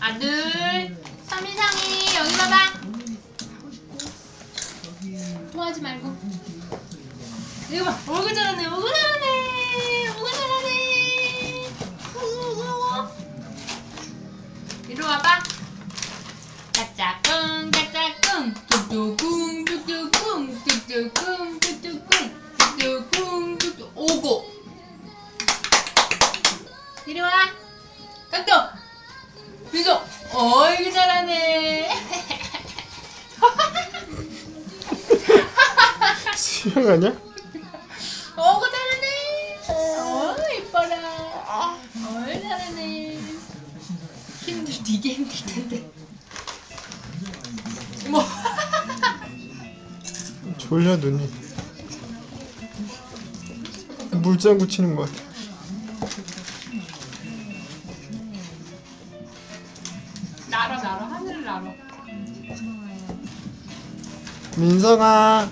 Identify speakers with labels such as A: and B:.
A: 아들 서민상이 여기 봐봐. 토하지 말고. 이거 봐. 얼굴 잘하네. 얼굴 잘하네. 얼굴 잘하네. 이리 와봐. 까짜꿍 까짜꿍. 뚝뚝꿍 뚝뚝꿍. 뚝뚝꿍 뚝뚝꿍. 뚝뚝꿍 뚝뚝. 오고. 이리 와. 비소 어이구 잘하네.
B: 수영 아니야?
A: 어구 잘하네. 어 이뻐라. 어이 잘하네. 힘들 되게 힘들 텐데. 뭐?
B: 졸려 눈이. 물장구 치는 것 같아
A: 날아 날아 하늘을 날아
B: 민성아